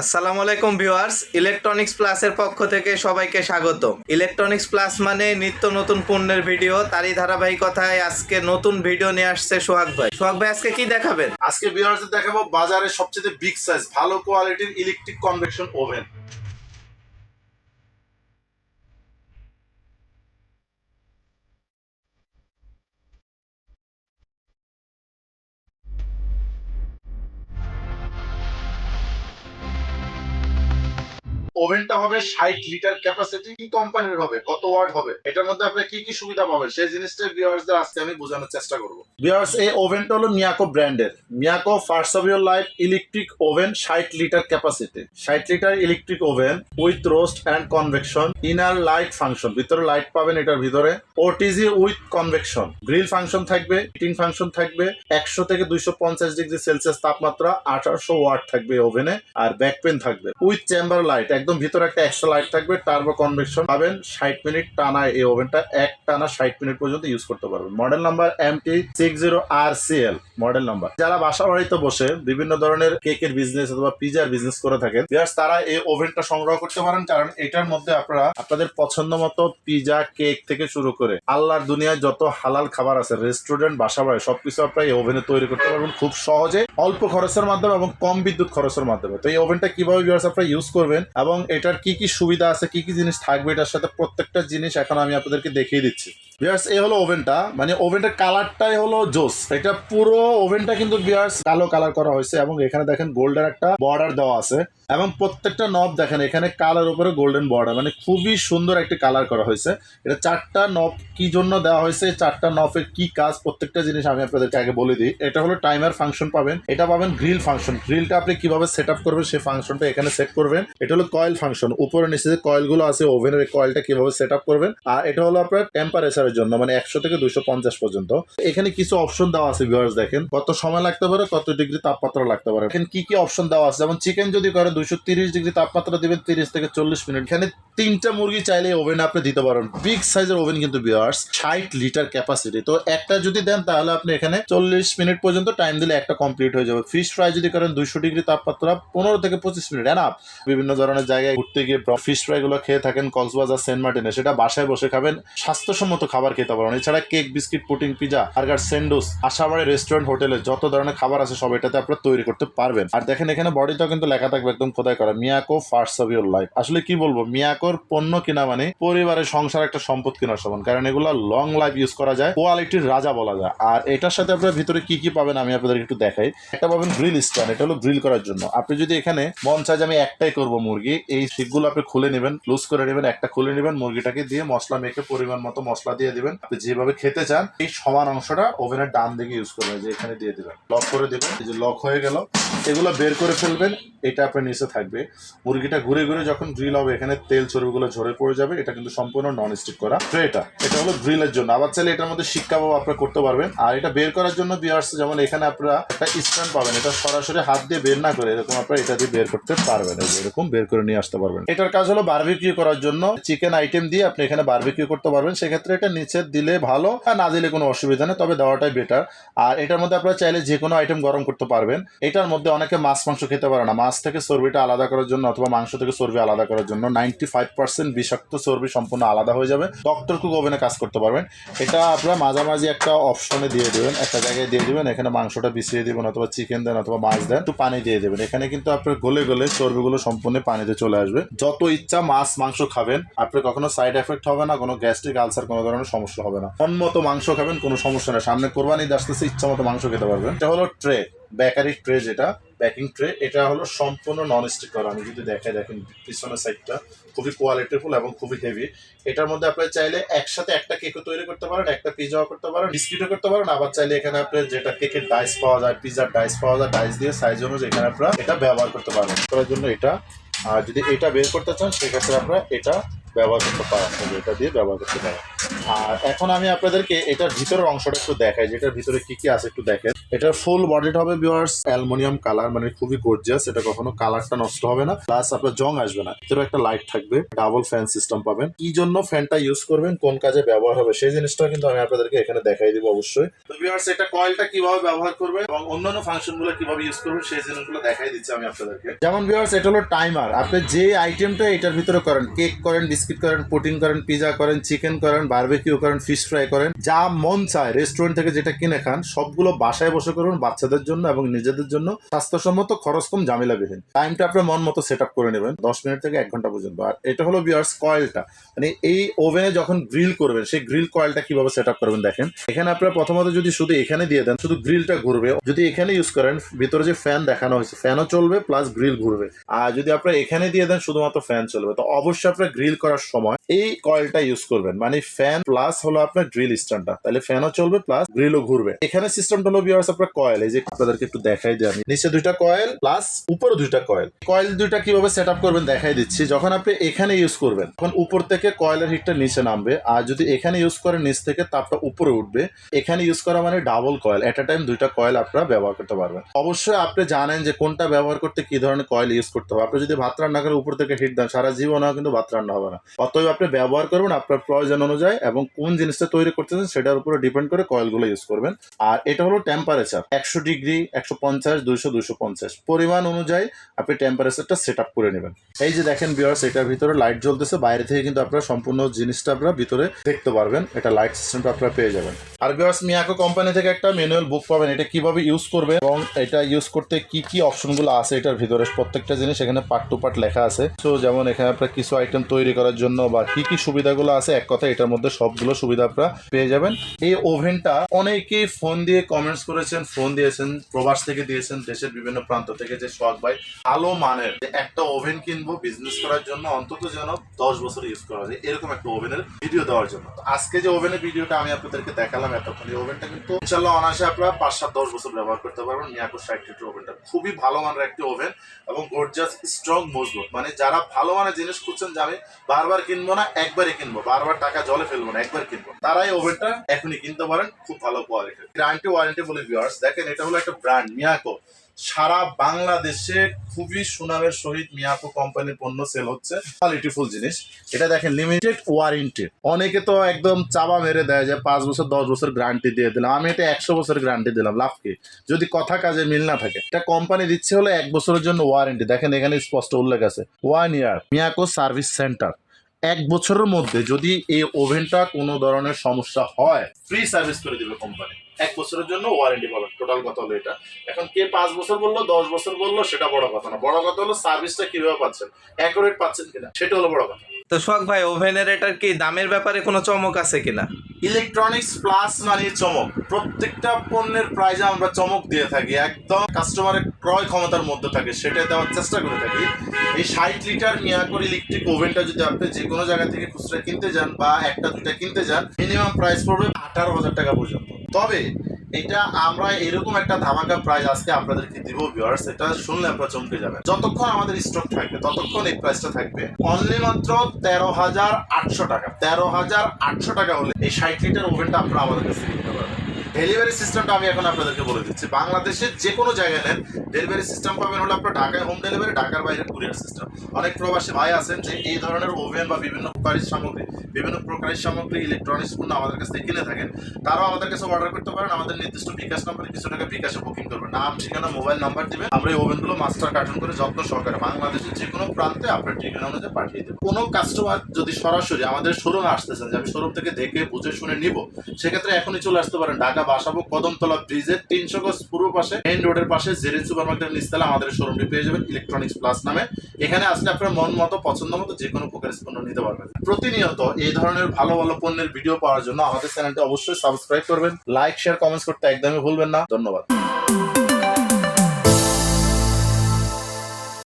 আসসালামু আলাইকুম viewers electronics প্লাসের পক্ষ থেকে সবাইকে স্বাগত ইলেকট্রনিক্স প্লাস মানে নিত্য নতুন পণ্যের ভিডিও, তারই ধারাবাহিকতায় আজকে নতুন ভিডিও নিয়ে আসছে সোহাগ ভাই। সোহাগ ভাই, আজকে কি দেখাবেন? আজকে ভিউয়ার্স দেখাবো বাজারে সবচেয়ে বিগ সাইজ ভালো কোয়ালিটির ইলেকট্রিক কনভেকশন ওভেন ওভেনটা হবে ষাট লিটার ক্যাপাসিটি কি কোম্পানির হবে? কত ওয়াট হবে? এটার মধ্যে আপনি কি কি সুবিধা পাবেন? সেই জিনিসটা ভিউয়ার্সদের আজকে আমি বোঝানোর চেষ্টা করব। ভিউয়ার্স এই ওভেনটা হলো মিয়াকো ব্র্যান্ডের Miyako first of your life electric oven ষাট লিটার ক্যাপাসিটি ষাট litre electric oven with roast and convection inner light function ভিতরে লাইট পাবেন এটার ভিতরে। OTG with convection grill function থাকবে হিটিং ফাংশন থাকবে, একশো থেকে দুইশো পঞ্চাশ ডিগ্রি সেলসিয়াস তাপমাত্রা, আঠারোশো ওয়াট থাকবে ওভেনে আর ব্যাক পেন থাকবে। উইথ চেম্বার লাইট একদম ভিতরে একটা এক্সট্রা লাইট থাকবে টার্বো কনভেকশন পাবেন, ষাট মিনিট টানা এই ওভেনটা এক টানা ষাট মিনিট পর্যন্ত ইউজ করতে পারবেন। Model number M T six zero R C L model number. যারা বাসা বাড়িতে বসে বিভিন্ন ধরনের কেকের বিজনেস অথবা পিজার বিজনেস করে থাকেন তারা এই ওভেনটা সংগ্রহ করতে পারেন, কারণ এটার মধ্যে আপনারা আপনাদের পছন্দ মতো পিজা কেক থেকে শুরু করে আল্লাহর দুনিয়ায় যত হালাল খাবার আছে রেস্টুরেন্ট বাসা বাড়ি সবকিছু আপনারা এই ওভেনে তৈরি করতে পারবেন খুব সহজে, অল্প খরচের মাধ্যমে এবং কম বিদ্যুৎ খরচের মাধ্যমে। তো এই ওভেনটা কীভাবে আপনারা ইউজ করবেন এবং এটার কি কি সুবিধা আছে, কি কি জিনিস থাকবে, এটার সাথে প্রত্যেকটা জিনিস এখন আমি আপনাদেরকে দেখিয়ে দিচ্ছি। ভিউয়ার্স এই হলো ওভেনটা মানে ওভেনটার কালারটাই হলো জোস। এটা পুরো ওভেনটা কিন্তু ভিউয়ার্স কালো কালার করা হয়েছে এবং এখানে দেখেন গোল্ডের একটা বর্ডার দেওয়া আছে। এবং প্রত্যেকটা নব দেখেন, এখানে কালার উপরে গোল্ডেন বর্ডার মানে খুবই সুন্দর একটি কালার করা হয়েছে। এটা চারটা নব কি জন্য দেওয়া হয়েছে চারটা নফের কি কাজ, প্রত্যেকটা জিনিস আমি আপনাদেরকে আগে বলে দিই। এটা হলো টাইমার ফাংশন পাবেন। এটা পাবেন গ্রিল ফাংশন গ্রিলটা আপনি কীভাবে সেট আপ করবেন, সেই ফাংশনটা এখানে সেট করবেন। এটা হলো কয়েল ফাংশন উপরে নিচে যে কয়েলগুলো আছে ওভেনের কয়েলটা কীভাবে সেট আপ করবেন। আর এটা হলো আপনার টেম্পারেচারের জন্য মানে একশো থেকে দুশো পঞ্চাশ পর্যন্ত। এখানে কিছু অপশন দেওয়া আছে ভিউয়ার্স দেখেন। কত সময় লাগতে পারে, কত ডিগ্রি তাপমাত্রা লাগতে পারে। এখানে কি কি অপশন দেওয়া আছে? যেমন চিকেন যদি করে দুশো তিরিশ ডিগ্রি তাপমাত্রা দিবেন, তিরিশ থেকে চল্লিশ মিনিট। এখানে তিনটা মুরগি চাইলে ওভেন আপনি দিতে পারেন। বিগ সাইজের ওভেন কিন্তু বিয়ার্স ষাট লিটার ক্যাপাসিটি তো একটা যদি দেন, তাহলে আপনি এখানে চল্লিশ মিনিট পর্যন্ত টাইম দিলে একটা কমপ্লিট হয়ে যাবে। ফিশ ফ্রাই যদি করেন, দুইশো ডিগ্রি তাপমাত্রা, পনেরো থেকে পঁচিশ মিনিট এনাফ বিভিন্ন ধরনের জায়গায় ঘুরতে গিয়ে ফিশ ফ্রাই গুলো খেয়ে থাকেন, কক্সবাজার, সেন্ট মার্টিনে, সেটা বাসায় বসে খাবেন। স্বাস্থ্যসম্মত খাবার খেতে পারেন এছাড়া cake, biscuit pudding pizza, burger sandwich Ashabari restaurant হোটেলে যত ধরনের খাবার আছে, সব এটাতে আপনারা তৈরি করতে পারবেন। আর দেখেন, এখানে বডিতেও কিন্তু লেখা থাকবে একদম খোদাই করা, Miyako first of your life আসলে কি বলব, মিয়াকোর পণ্য কিনা মানে পরিবারের সংসার একটা সম্পদ কেনার সমান, কারণ এগুলো লং লাইফ ইউজ করা যায় কোয়ালিটির রাজা বলা যায়। আর এটার সাথে আপনার ভিতরে কি কি পাবেন আমি আপনাদের একটু দেখাই। একটা পাবেন গ্রিল স্ট্যান্ড এটা হলো গ্রিল করার জন্য। আপনি যদি এখানে মন চায় যে আমি একটাই করব মুরগি, এই শিকগুলো আপনি খুলে নেবেন লুজ করে নেবেন, একটা খুলে নেবেন, মুরগিটাকে দিয়ে মশলা মেখে পরিমাণ মতো মশলা দিয়ে দিবেন। আপনি যেভাবে খেতে চান, এই সমান অংশটা ওভেনের ডান দিকে ইউজ করবেন, যে এখানে দিয়ে দিবেন। লক করে দিবেন, এই যে লক হয়ে গেল। এগুলো বের করে ফেলবেন, এটা আপনার নিচে থাকবে। মুরগিটা ঘুরে ঘুরে যখন গ্রিল হবে, এখানে তেল চর্বিগুলো ঝরে পড়ে যাবে, এটা কিন্তু সম্পূর্ণ নন স্টিক করা। ট্রেটা এটা হলো গ্রিলের জন্য। আবার চাইলে এটার মধ্যে শিক কাবাব আপনারা করতে পারবেন। আর এটা বের করার জন্য বিয়ার্স যেমন এখানে আপনারা একটা স্ট্যান্ড পাবেন, এটা সরাসরি হাত দিয়ে বের না করে এরকম আপনারা এটা দিয়ে বের করতে পারবেন। এরকম বের করে নিয়ে আসতে পারবেন। এটার কাজ হলো বারবিকিউ করার জন্য। চিকেন আইটেম দিয়ে আপনি এখানে বারবিকিউ করতে পারবেন। সেক্ষেত্রে এটা নিচে দিলে ভালো আর না দিলে কোনো অসুবিধা নেই, তবে দেওয়াটাই বেটার আর এটার মধ্যে আপনারা চাইলে যে কোনো আইটেম গরম করতে পারবেন। এটার মধ্যে অনেকে মাছ, মাংস খেতে পারে না। মাছ থেকে চর্বিটা আলাদা করার জন্য অথবা মাংস থেকে চর্বি আলাদা করার জন্য নাইনটি ফাইভ পার্সেন্ট বিষাক্ত চর্বি সম্পূর্ণ আলাদা হয়ে যাবে। ডক্টর কুক ওভেনে কাজ করতে পারবেন। এটা আপনারা মাঝামাঝি একটা অপশনে দিয়ে দেবেন, একটা জায়গায় দিয়ে দিবেন। এখানে মাংসটা বিছিয়ে দেবেন অথবা চিকেন দেন অথবা মাছ দেন, একটু পানি দিয়ে দেবেন। এখানে কিন্তু আপনার গলে গলে চর্বিগুলো সম্পূর্ণ পানিতে চলে আসবে। যত ইচ্ছা মাছ, মাংস খাবেন। আপনার কখনো সাইড এফেক্ট হবে না, কোনো গ্যাস্ট্রিক আলসার কোনো ধরনের সমস্যা হবে না। মতো মাংস খাবেন, কোনো সমস্যা নেই। সামনে কোরবানি আসতেছে, ইচ্ছা মতো মাংস খেতে পারবেন। এটা হলো ট্রে, বেকারি ট্রে যেটা প্যাকিং ট্রে এটা হলো সম্পূর্ণ নন স্টিক করা। আমি যদি দেখাই, দেখেন, পিছনের সাইডটা খুবই কোয়ালিটিফুল এবং খুবই হেভি এটার মধ্যে আপনি চাইলে একসাথে একটা কেকও তৈরি করতে পারেন, একটা পিজাও করতে পারেন বিস্কিটও করতে পারেন। আবার চাইলে এখানে আপনি যেটা কেকের ডাইস পাওয়া যায় পিজার ডাইস পাওয়া যায় ডাইস দিয়ে সাইজ অনুযায়ী এখানে আপনারা এটা ব্যবহার করতে পারবেন। করার জন্য এটা, আর যদি এটা বের করতে চান, সেক্ষেত্রে আপনারা এটা ব্যবহার করতে পারেন এটা দিয়ে ব্যবহার করতে পারেন। আর এখন আমি আপনাদেরকে এটার ভিতরের অংশটা একটু দেখাই, যেটার ভিতরে কি কি আছে একটু দেখেন। এটার ফুল বডিটা হবে ভিউয়ার্স অ্যালুমিনিয়াম কালার মানে খুবই গর্জিয়াস এটা কখনো কালারটা নষ্ট হবে না প্লাস আপনার জং আসবে না। ভিতরে একটা লাইট থাকবে ডাবল ফ্যান সিস্টেম পাবেন। কি জন্য ফ্যানটা ইউজ করবেন, কোন কাজে ব্যবহার হবে, সেই জিনিসটা কিন্তু আমি আপনাদেরকে এখানে দেখাই দিব অবশ্যই। তো ভিউয়ার্স এটা কয়েলটা কীভাবে ব্যবহার করবে এবং অন্যান্য ফাংশনগুলো কীভাবে ইউজ করবে সেই জিনিসগুলো দেখাই দিচ্ছি আমি আপনাদেরকে। যেমন ভিউয়ার্স এটা হলো টাইমার আপনি যে আইটেমটা এটার ভিতরে করেন কেক করেন বিস্কিট করেন পুটিং করেন, পিজা করেন, চিকেন করেন, বারবিকিউ করেন, ফিশ ফ্রাই করেন, যা মন চায়, রেস্টুরেন্ট থেকে যেটা কিনে খান, সবগুলো বাসায় বসে করুন বাচ্চাদের জন্য এবং নিজেদের জন্য স্বাস্থ্যসম্মত খরচ কম ঝামেলাবিহীন টাইমটা আপনার মন মতো সেট আপ করে নেবেন, দশ মিনিট থেকে এক ঘণ্টা পর্যন্ত। আর এটা হলো বিয়ার্স কয়েলটা মানে এই ওভেনে যখন গ্রিল করবেন, সেই গ্রিল কয়েলটা কীভাবে সেট আপ করবেন দেখেন। এখানে আপনারা প্রথমত যদি শুধু এখানে দিয়ে দেন, শুধু গ্রিলটা ঘুরবে। যদি এখানে ইউজ করেন, ভিতরে যে ফ্যান দেখানো হয়েছে ফ্যানও চলবে প্লাস গ্রিল ঘুরবে। আর যদি আপনারা এখানে দিয়ে দেন, শুধুমাত্র ফ্যান চলবে। তো অবশ্যই আপনার গ্রিল করার সময় এই কয়েলটা ইউজ করবেন। মানে ফ্যান প্লাস হলো আপনার গ্রিল স্ট্যান্ডটা তাহলে ফ্যানও চলবে প্লাস গ্রিলও ঘুরবে। এখানে সিস্টেমটা হলো বিয়ার্স আপনার কয়েল। এই যে আপনাদেরকে একটু দেখাই দিই আমি। নিচে দুইটা কয়েল প্লাস উপরে দুইটা কয়েল। কয়েল দুইটা কীভাবে সেট আপ করবেন দেখাই দিচ্ছি। যখন আপনি এখানে ইউজ করবেন, তখন উপর থেকে কয়েলের হিটটা নিচে নামবে। আর যদি এখানে ইউজ করেন, নিচ থেকে তাপটা উপরে উঠবে। এখানে ইউজ করা মানে ডাবল কয়েল। এট টাইম দুইটা কয়েল আপনারা ব্যবহার করতে পারবেন। অবশ্যই আপনি জানেন যে কোনটা ব্যবহার করতে কি ধরনের কয়েল ইউজ করতে হবে। আপনি যদি ভাত রান্না করে উপর থেকে হিট দেন, সারা জীবনেও কিন্তু ভাত রান্না হবে না। অতএব আপনি ব্যবহার করবেন, আপনার প্রয়োজন অনুযায়ী এবং কোন জিনিসটা তৈরি করতেছেন সেটার উপরে ডিপেন্ড করে কয়েলগুলো ইউজ করবেন। আর এটা হলো টেম্পারেচার একশো ডিগ্রি, একশো পঞ্চাশ, দুইশো দুইশো পঞ্চাশ। পরিমাণ অনুযায়ী আপনি টেম্পারেচারটা সেট আপ করে নেবেন। এই যে দেখেন বিয়ার্স এটার ভিতরে লাইট জ্বলতেছে, বাইরে থেকে কিন্তু আপনারা সম্পূর্ণ জিনিসটা আপনারা ভিতরে দেখতে পারবেন। এটা লাইট সিস্টেমটা আপনারা পেয়ে যাবেন। আর বিয়ার্স মিয়াকো কোম্পানি থেকে একটা ম্যানুয়াল বুক পাবেন, এটা কীভাবে ইউজ করবে এবং এটা ইউজ করতে কি কি অপশনগুলো আছে এটার ভিতরে প্রত্যেকটা জিনিস এখানে পার্ট টু পার্ট লেখা আছে। তো যেমন এখানে আপনার কিছু আইটেম তৈরি করার জন্য বা কি কি সুবিধাগুলো আছে, এক কথা এটার মধ্যে সবগুলো সুবিধা আপনারা পেয়ে যাবেন। এই ওভেনটা অনেকেই ফোন দিয়ে কমেন্টস করেছেন, ফোন দিয়েছেন, প্রবাস থেকে দিয়েছেন, দেশের বিভিন্ন প্রান্ত থেকে যে শখ ভাই ভালো মানের একটা ওভেন কিনবো বিজনেস করার জন্য অন্তত যেন দশ বছর ইউজ করা যায়, এরকম একটা ওভেনের ভিডিও দেওয়ার জন্য। আজকে যে ওভেনের ভিডিওটা আমি আপনাদেরকে দেখালাম এতক্ষণ, এই ওভেনটা কিন্তু ইনশাল্লাহ অনায়াসে আপনারা পাঁচ সাত দশ বছর ব্যবহার করতে পারবেন। মিয়াকো ষাট লিটার ওভেনটা খুবই ভালো মানের একটি ওভেন এবং গর্জাস স্ট্রং মজবুত। মানে যারা ভালো মানের জিনিস খুঁজছেন যে আমি বারবার কিনবো না, একবারই কিনবো। বারবার টাকা জলে ফেলব না, একবার কিনবো। তারাই ওভেনটা এখনই কিনতে পারেন, খুব ভালো কোয়ালিটির গ্যারান্টি ওয়ারেন্টি বলে ভিউয়ার্স দেখেন এটা হলো একটা ব্র্যান্ড মিয়াকো সারা বাংলাদেশে খুবই সুনামের সহিত মিয়াকো কোম্পানির পণ্য সেল হচ্ছে। কোয়ালিটিফুল জিনিস। এটা দেখেন লিমিটেড ওয়ারেন্টি অনেকে তো একদম চাবা মেরে দেয় যে পাঁচ বছর, দশ বছর গ্যারান্টি দিয়ে দিলাম। আমি এটা একশো বছর গ্যারান্টি দিলাম, লাভ কি? যদি কথা কাজে মিল না থাকে। এটা কোম্পানি দিচ্ছে হলো এক বছরের জন্য ওয়ারেন্টি দেখেন এখানে স্পষ্ট উল্লেখ আছে। One year Miyako service centre এক বছরের মধ্যে যদি এই ওভেনটা কোনো ধরনের সমস্যা হয় ফ্রি সার্ভিস করে দিবে কোম্পানি এক বছরের জন্য ওয়ারেন্টি পাবেন টোটাল কথা হলো এটা। এখন কে পাঁচ বছর বলল দশ বছর বলল সেটা বড় কথা না। বড় কথা হলো সার্ভিসটা কীভাবে পাচ্ছেন? অ্যাকুরেট পাচ্ছেন কিনা? সেটা হলো বড় কথা। তো শখ ভাই ওভেনের এটার কি দামের ব্যাপারে কোনো চমক আছে কিনা? ইলেকট্রনিক্স প্লাস মানে চমক। প্রত্যেকটা পণ্যের প্রাইজে আমরা চমক দিয়ে থাকি। একদম কাস্টমারের ক্রয় ক্ষমতার মধ্যে থাকে সেটা দেওয়ার চেষ্টা করে থাকি। এই ষাট লিটার মিয়াকোর ইলেকট্রিক ওভেনটা যদি আপনি যে কোনো জায়গা থেকে খুচরা কিনতে যান বা একটা দুটা কিনতে যান মিনিমাম প্রাইস পড়বে আঠারো হাজার টাকা পর্যন্ত। তবে এটা আমরা এরকম একটা ধামাকা প্রাইস আজকে আপনাদেরকে দিব ভিউয়ার্স এটা শুনলে আপনারা চমকে যাবেন। যতক্ষণ আমাদের স্টক থাকবে, ততক্ষণ এই প্রাইসটা থাকবে। অনলি মাত্র তেরো হাজার আটশো টাকা। তেরো হাজার আটশো টাকা হলে এই ষাট লিটার ওভেনটা আপনারা আমাদের কাছে নিতে পারবেন। ডেলিভারি সিস্টেমটা আমি এখন আপনাদেরকে বলে দিচ্ছি। বাংলাদেশের যে কোনো জায়গায় নেন ডেলিভারি সিস্টেম পাবেন হলো আপনার ঢাকায় হোম ডেলিভারি ঢাকার বাইরে কুরিয়ার সিস্টেম অনেক প্রবাসী ভাই আছেন যে এই ধরনের ওভেন বা বিভিন্ন প্রকারের সামগ্রী, বিভিন্ন প্রকারের সামগ্রী ইলেকট্রনিক্স পণ্য আমাদের কাছ থেকে কিনে থাকেন। তারাও আমাদের কাছে অর্ডার করতে পারেন। আমাদের নির্দিষ্ট বিকাশ নাম্বারে কিছু টাকা বিকাশে বুকিং করবেন। নাম, ঠিকানা মোবাইল নাম্বার দিবেন। আমরা এই ওভেনগুলো মাস্টার কার্টুন করে যত্ন সহকারে বাংলাদেশের যে কোনো প্রান্তে আপনার ঠিকানা অনুযায়ী পাঠিয়ে দেবেন কোনো কাস্টমার যদি সরাসরি আমাদের শোরুমে আসতেছেন যে আমি শোরুম থেকে দেখে, বুঝে, শুনে নিব, সেক্ষেত্রে এখনই চলে আসতে পারেন ঢাকা বাসাবো কদমতলা ব্রিজের তিনশো গজ পূর্ব পাশে। মেইন রোডের পাশে জেরিন সুপার মার্কেটের নিচতলা আমাদের শোরুমটি পেয়ে যাবেন ইলেকট্রনিক্স প্লাস নামে। এখানে আসলে আপনার মন মতো, পছন্দ মতো যে কোনো প্রকারের পণ্য নিতে পারবেন। প্রতিনিয়ত এই ধরনের ভালো ভালো পণ্যের ভিডিও পাওয়ার জন্য আমাদের চ্যানেলটি অবশ্যই সাবস্ক্রাইব করবেন। লাইক শেয়ার কমেন্টস করতে একদমই ভুলবেন না। ধন্যবাদ।